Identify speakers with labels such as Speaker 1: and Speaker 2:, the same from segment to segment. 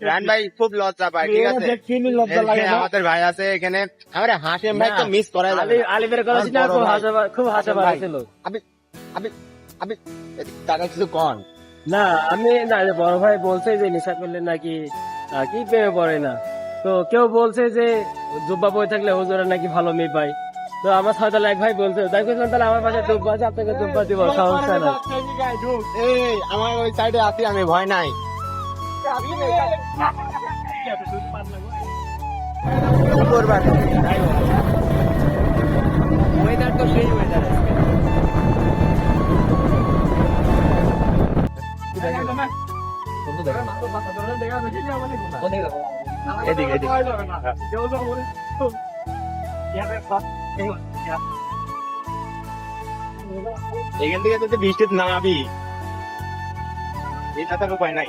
Speaker 1: Run ভাই খুব লজ্জা পায় ঠিক আছে? আমাদের ভাই আছে এখানে। আমার হাসিম ভাই তো মিস করা যাবে
Speaker 2: আলি আলিমের কথা ছিল খুব। হাসা খুব হাসা
Speaker 1: ভাই।
Speaker 2: ছিল
Speaker 1: আবি আবি আবি টাকা কিছু কন?
Speaker 2: না আমি না বড় ভাই বলছে যে নেশা করলে নাকি কি প্রেমে পড়ে না? তো কেউ বলছে যে জুব্বা বই থাকলে হুজুরা নাকি ভালো মেয়ে পায়। তো আমার ছয়তলা এক ভাই বলছে তাই বলছিলাম তাহলে আমার পাশে দুব্বা আছে আপনাকে দুব্বা দিব সমস্যা না
Speaker 1: এই আমার ওই সাইডে আছি আমি ভয় নাই। এখান থেকে যদি বৃষ্টি না আবি এটা তার উপায় নাই।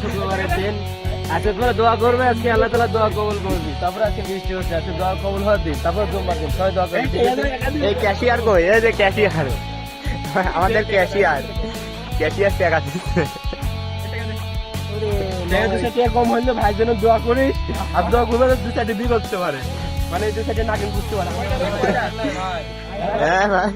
Speaker 2: শুক্রবারের দিন। আজকে করে দোয়া করবে আজকে আল্লাহ তালা দোয়া কবুল করবি তারপরে আজকে বৃষ্টি হচ্ছে আজকে দোয়া কবুল হওয়ার দিন। তারপর জুম্মার দিন সবাই দোয়া করবি
Speaker 1: এই ক্যাশিয়ার কই? এই যে ক্যাশিয়ার। আমাদের ক্যাশিয়ার। ক্যাশিয়ার টাকা দিচ্ছে
Speaker 2: কম হইলে ভাই জন্য দোয়া করিস। আর দোয়া করবে দু বিয়ে করতে পারে। মানে দু চারটে নাকিল বুঝতে পারে।
Speaker 1: হ্যাঁ ভাই।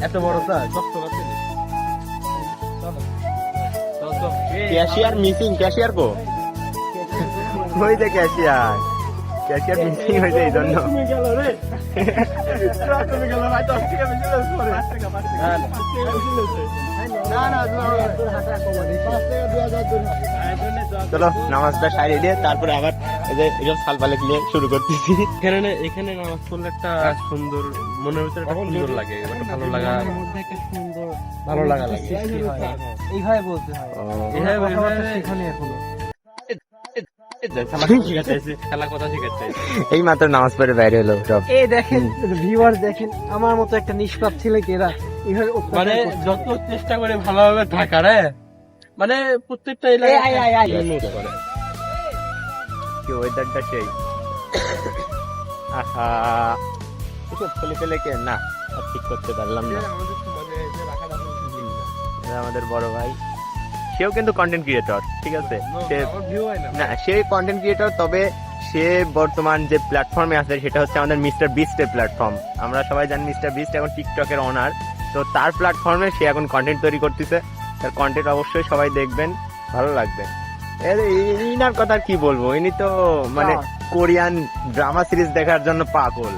Speaker 2: এত
Speaker 1: ক্যাশিয়ার মিসিং ক্যাশিয়ার কো ওই যে ক্যাশিয়ার ক্যাশিয়ার মিসিং হয়েছে এই জন্য চলো নামাজটা সারিয়ে দিয়ে তারপরে আবার এই যে এরকম সালপালে নিয়ে শুরু করতেছি।
Speaker 2: এখানে এখানে নামাজ পড়লে একটা সুন্দর মনের ভিতরে একটা সুন্দর লাগে একটা ভালো লাগা। ভালো লাগা লাগে।
Speaker 3: এইভাবে বলতে হয়।
Speaker 2: এইভাবে এইভাবে
Speaker 3: এখানে।
Speaker 1: এই মাত্র নামাজ পড়ে বাইরে হলো সব
Speaker 3: এই দেখেন ভিউয়ার দেখেন আমার মতো একটা নিষ্পাপ ছেলে এরা
Speaker 2: মানে যত চেষ্টা করে ভালোভাবে থাকা রে মানে প্রত্যেকটা এলাকায়।
Speaker 1: কি ওয়েদারটা সেই। আহা এসব ফেলে ফেলে কে? না ঠিক করতে পারলাম না। আমাদের বড় ভাই। সেও কিন্তু কন্টেন্ট ক্রিয়েটর ঠিক আছে? সে
Speaker 2: না।
Speaker 1: সে কন্টেন্ট ক্রিয়েটর তবে সে বর্তমান যে প্ল্যাটফর্মে আছে সেটা হচ্ছে আমাদের মিস্টার বিস্টের প্ল্যাটফর্ম আমরা সবাই জানি মিস্টার বিস্ট এখন টিকটকের অনার তো তার প্ল্যাটফর্মে সে এখন কন্টেন্ট তৈরি করতেছে। তার কন্টেন্ট অবশ্যই সবাই দেখবেন ভালো লাগবে। ইনার কথা কি বলব? ইনি তো মানে কোরিয়ান ড্রামা সিরিজ দেখার জন্য পাগল।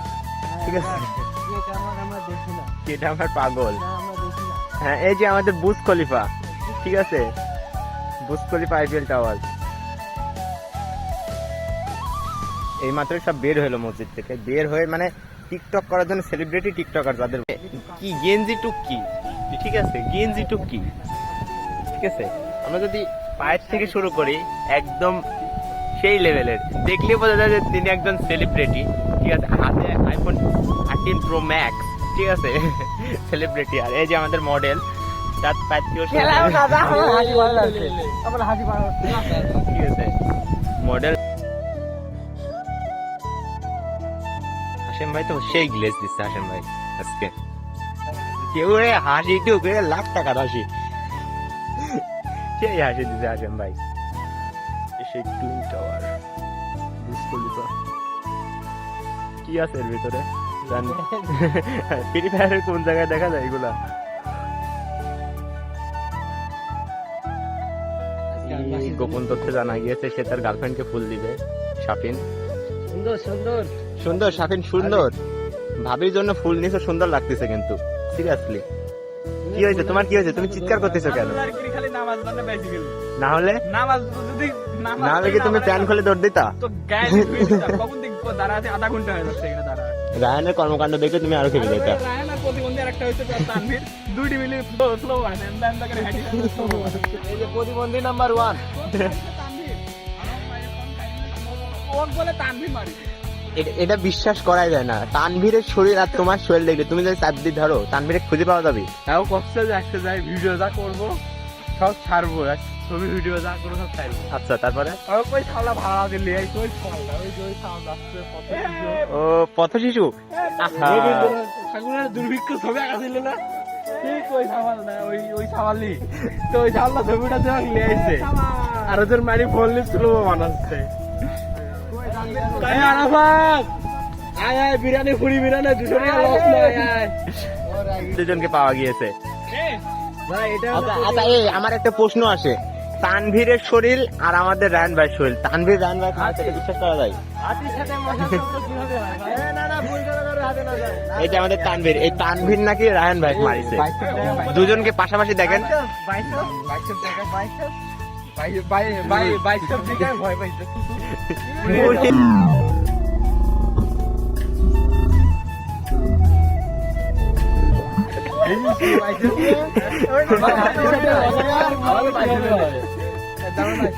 Speaker 1: ঠিক আছে?
Speaker 3: এটা আমার
Speaker 1: পাগল। হ্যাঁ এই যে আমাদের বুজ খলিফা ঠিক আছে? খলিফা আইপিএল টাওয়ার এই মাত্র সব বের হলো মসজিদ থেকে। বের হয়ে মানে টিকটক করার জন্য সেলিব্রিটি টিকটকার তাদের কি গেঞ্জি টুক ঠিক আছে, গেঞ্জি টুক ঠিক আছে, আমরা যদি পায়ের থেকে শুরু করি, একদম সেই লেভেলের দেখলে বোঝা যায় যে তিনি একজন সেলিব্রিটি ঠিক আছে, হাতে আইফোন থার্টিন প্রো ম্যাক্স ঠিক আছে সেলিব্রিটি আর এই যে আমাদের মডেল তার পায়ের থেকেও শুরু
Speaker 3: খেলাও
Speaker 1: করে-
Speaker 3: না দা, আমার হাসি ভালো হাসি ভালো লাগছে।
Speaker 1: ঠিক আছে মডেল হাসেম ভাই তো সেই গ্লেজ দিচ্ছে হাসেম ভাই আজকে। কেউ রে হাসি টুক রে লাখ টাকার হাসি। সেই হাসি দিচ্ছে হাসেম ভাই। সেই টুইন টাওয়ার বুঝতে কি আছে এর ভিতরে? জানি। ফ্রি ফায়ারের কোন জায়গায় দেখা যায় এগুলা? গোপন তথ্য জানা গিয়েছে সে তার গার্লফ্রেন্ডকে ফুল দিবে শাফিন।
Speaker 2: সুন্দর সুন্দর।
Speaker 1: সুন্দর শাফিন সুন্দর। ভাবির জন্য ফুল নিছো সুন্দর লাগতেছে কিন্তু। সিরিয়াসলি কি হয়েছে? তোমার কি হয়েছে? তুমি চিৎকার করতেছো কেন?
Speaker 2: খালি নামাজ বেশি গেল
Speaker 1: না হলে? না হলে কি তুমি প্যান খুলে দৌড় দিতা?
Speaker 4: তো গায়ে কখন দেখব? দাঁড়াতে আধা ঘণ্টা হয়ে যাচ্ছে এখানে দাঁড়া
Speaker 1: রায়ানের কর্মকাণ্ড দেখে তুমি আরও খেপে যেতা
Speaker 4: একটা হচ্ছে তানভীর দুইটি মিলে স্লো আছে এন্দা এন্দা করে হাঁটি
Speaker 2: এই যে প্রতিবন্ধী নাম্বার ওয়ান
Speaker 4: ওক বলে তানভীর মারি।
Speaker 1: এটা- এটা বিশ্বাস করাই যায় না। তানভীরের শরীর আর তোমার শরীর দেখলে তুমি যদি চাপ দিয়ে ধরো তানভীরে খুঁজে পাওয়া যাবে।
Speaker 4: তাও কষ্ট যে একটা যাই ভিডিও যা করব সব ছাড়বো ভিডিও যা সব
Speaker 1: আচ্ছা তারপরে?
Speaker 4: ওই শালা ভাড়া দিলি এই ওই শালা ওই ওই শালা
Speaker 1: ও পথ শিশু?
Speaker 4: ঠাকুরের দুর্ভিক্ষ ছবি আঁকা ছিল না? ঠিক ওই সামাল না ওই ওই সামালি তো ওই সামাল ছবিটা নিয়ে আইছে আর ওদের মারি ফোন বানাচ্ছে। আরাফাত! আয় আয় বিরিয়ানি ফুরি বিরিয়ানি দুশো টাকা লস না আয়। আয়
Speaker 1: দুজনকে পাওয়া গিয়েছে।
Speaker 4: এটা
Speaker 1: আচ্ছা আচ্ছা এই আমার একটা প্রশ্ন আসে। তানভীরের শরীর আর আমাদের রায়ন ভাইয়ের শরীর। তানভীর রায়ন ভাই খাওয়া থেকে বিশ্বাস করা যায়?
Speaker 2: হয় ভাই?
Speaker 1: এটা আমাদের তানভীর। এই তানভীর নাকি রায়ন ভাই মারিছে। দুজনকে পাশাপাশি দেখেন।
Speaker 4: বাইশো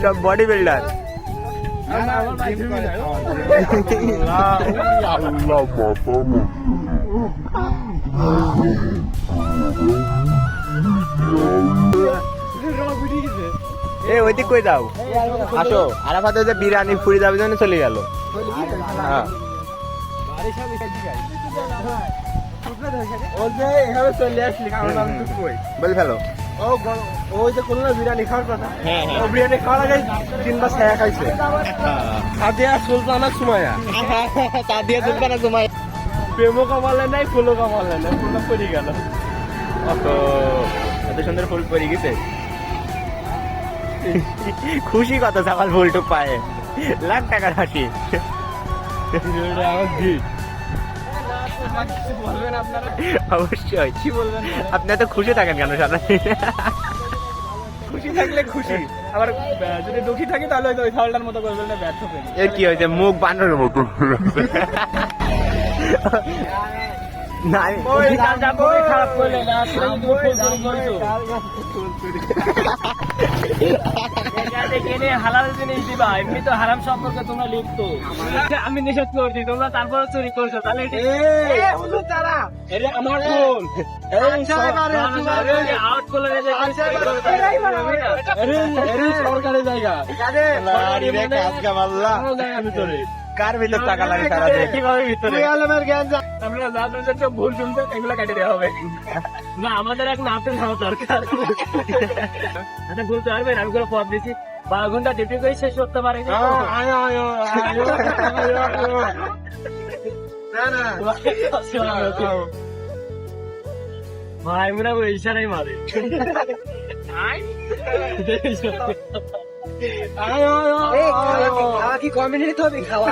Speaker 1: সব বডি বিল্ডার এ, ওইদিক কই যাও? আসো। আরাফাতে যে বিরিয়ানি ফুরি যাবে জন্য চলে গেল। হ্যাঁ। বল ফেলো।
Speaker 4: ও ওই যে কোনো বিরিয়ানি খাওয়ার কথা।
Speaker 1: হ্যাঁ
Speaker 4: ও বিরিয়ানি খাওয়ার আগে তিনবার ছায়া খাইছে। সাদিয়া সুলতানা সুমায়া
Speaker 1: তা দিয়ে চলবে
Speaker 4: প্রেমও কামালে নাই ফুলও কামালে নাই ফুলটা পড়ে গেল।
Speaker 1: অত এত সুন্দর ফুল পরে গেছে। খুশি কত সকাল ফুলটুক পায়ে। লাখ টাকার হাসি।
Speaker 4: আমার
Speaker 1: অবশ্যই।
Speaker 4: কি বলবেন
Speaker 1: আপনি এত খুশি থাকেন কেন সারা
Speaker 4: খুশি থাকলে খুশি। আবার যদি দুঃখী থাকি তাহলে হয়তো ওই ছাগলটার মতো করবেন না ব্যর্থ হবে
Speaker 1: এর কি হয়েছে? মুখ বানানোর মতো। আমি-
Speaker 2: নিষেধ করছি তোমরা তারপরে চুরি করছ তাহলে আমার ফোন আউট
Speaker 4: সরকারি জায়গা।
Speaker 1: আমি তোরে কার ভিতর টাকা লাগে সারা দিন?
Speaker 2: কীভাবে ভিতরে?
Speaker 4: আমরা যা শুনছেন সব ভুল শুনছেন এগুলো কেটে দেওয়া হবে।
Speaker 2: না আমাদের এক নাপতে যাওয়া দরকার। আচ্ছা বলতে পারবেন আমি কোনো পথ দিচ্ছি বারো ঘণ্টা ডিউটি করে শেষ করতে পারি ভাই মনে হয় ইশারাই মারে।
Speaker 3: কি কমেন্ট নিতে হবে খাওয়া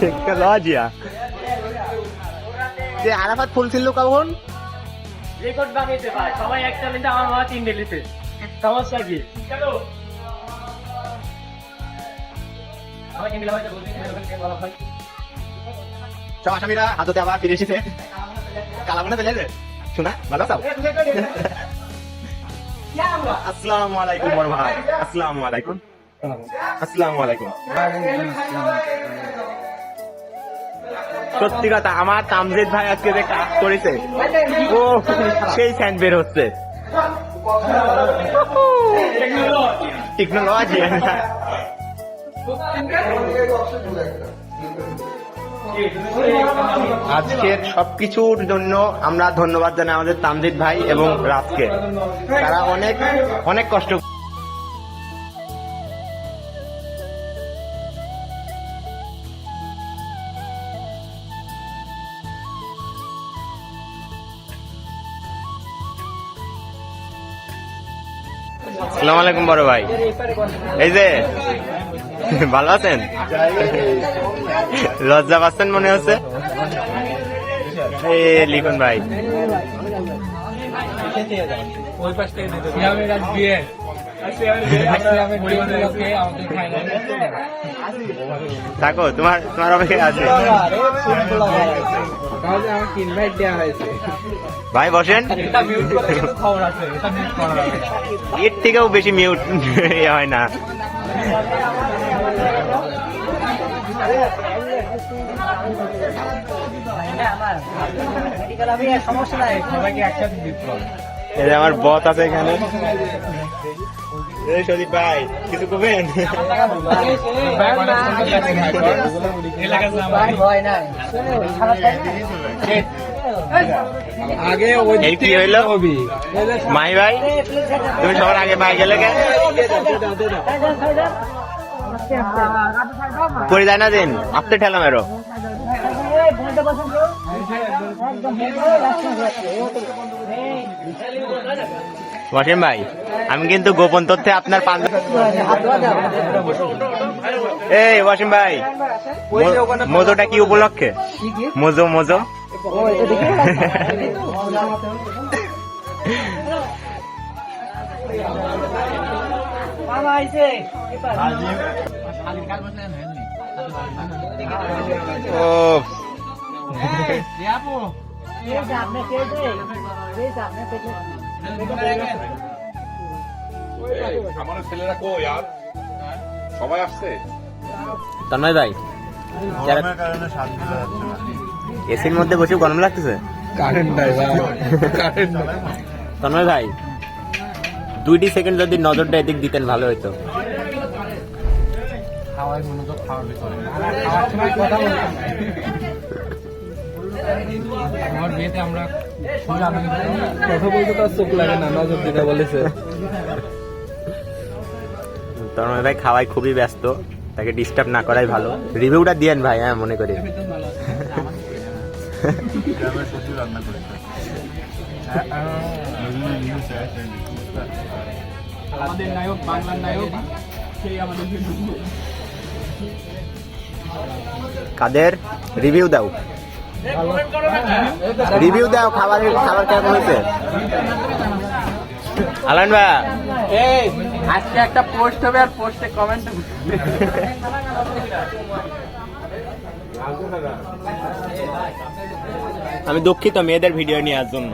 Speaker 1: টেকনোলজিয়া যে আরাফাত ফুল ছিল কখন
Speaker 2: রেকর্ড বানিয়েছে ভাই সবাই একটা মিনিট আমার মামা তিন ডেলিতে সমস্যা কি বলতে বলা হয়
Speaker 1: সব আসামিরা আবার ফিরে এসেছে। কালামানা চলে যাবে শোনা ভালো আছো? আসসালামু আলাইকুম বড় ভাই। আসসালামু আলাইকুম। আসসালামু আলাইকুম। সত্যি কথা আমার তামজিদ ভাই আজকে যে কাজ করেছে ও সেই স্যান্ড বের হচ্ছে। টেকনোলজি। আজকের সবকিছুর জন্য আমরা ধন্যবাদ জানাই আমাদের তামজিদ ভাই এবং রাজকে। তারা অনেক অনেক কষ্ট সালাম আলাইকুম বড় ভাই। এই যে, ভালো আছেন? লজ্জা পাচ্ছেন মনে হচ্ছে? লিখন ভাই।
Speaker 4: থেকে,
Speaker 1: তোমার তোমার অপেক্ষা আছে।
Speaker 4: তাহলে আমাকে ইনভাইট দেওয়া হয়েছে।
Speaker 1: ভাই বসেন। এর থেকেও বেশি মিউট হয় না। আমার বস আছে এখানে। এই সদীপ ভাই কিছু করবেন?
Speaker 4: আগে ওই
Speaker 1: এই কি হইল? মাই ভাই তুমি সবার আগে পাই গেলে কে করে যায় না দিন আপনি ঠেলা মেরো। ওয়াসিম ভাই, আমি কিন্তু গোপন তথ্যে আপনার এই ওয়াসিম ভাই মোজোটা কি উপলক্ষে? মোজো মোজো ও
Speaker 5: আমার ছেলেরা কই আর? সবাই আসছে?
Speaker 1: তন্ময় ভাই এসির মধ্যে বসে গরম লাগতেছে?
Speaker 4: কারেন্ট নাই কারেন্ট
Speaker 1: তন্ময় ভাই দুইটি সেকেন্ড যদি নজরটা এদিক দিতেন ভালো হতো
Speaker 4: খাওয়াই মনোযোগ খাওয়ার ভিতরে খাওয়ার কথা বলতাম। আমার বিয়েতে আমরা কথা বলতে তার চোখ লাগে না নজর দিতে বলেছে।
Speaker 1: তন্ময় ভাই খাওয়ায় খুবই ব্যস্ত তাকে ডিস্টার্ব না করাই ভালো। রিভিউটা দিয়েন ভাই হ্যাঁ মনে করি।
Speaker 4: আমাদের নায়ক বাংলার নায়ক সেই আমাদের
Speaker 1: কাদের? রিভিউ দাও। রিভিউ দাও খাবারের খাবার কেমন হয়েছে? আলান ভাই।
Speaker 4: এই আজকে একটা পোস্ট হবে আর পোস্টে কমেন্ট
Speaker 1: আমি দুঃখিত মেয়েদের ভিডিও জন্য।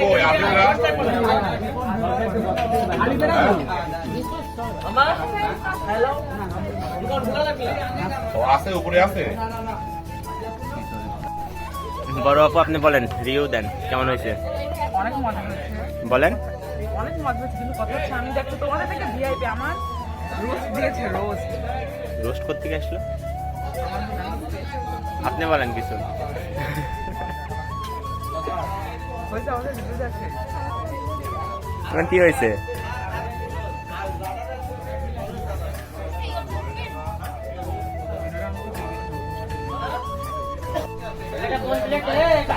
Speaker 5: কই আপনারা ও আছে উপরে আছে।
Speaker 1: বড় আপু আপনি বলেন রিভিউ দেন কেমন হয়েছে?
Speaker 6: অনেক মজা হয়েছে।
Speaker 1: বলেন।
Speaker 6: অনেক মজা হয়েছে কিন্তু কথা হচ্ছে আমি দেখছ তোমাদের থেকে ভিআইপি আমার রোস্ট দিয়েছে রোস্ট
Speaker 1: রোস্ট করতে আসলো? আপনি বলেন কিছু।
Speaker 6: হয়েছে?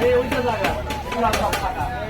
Speaker 1: হয়েছে
Speaker 6: দোকান ফাইটে যায় না
Speaker 3: আরে ওইটা জায়গা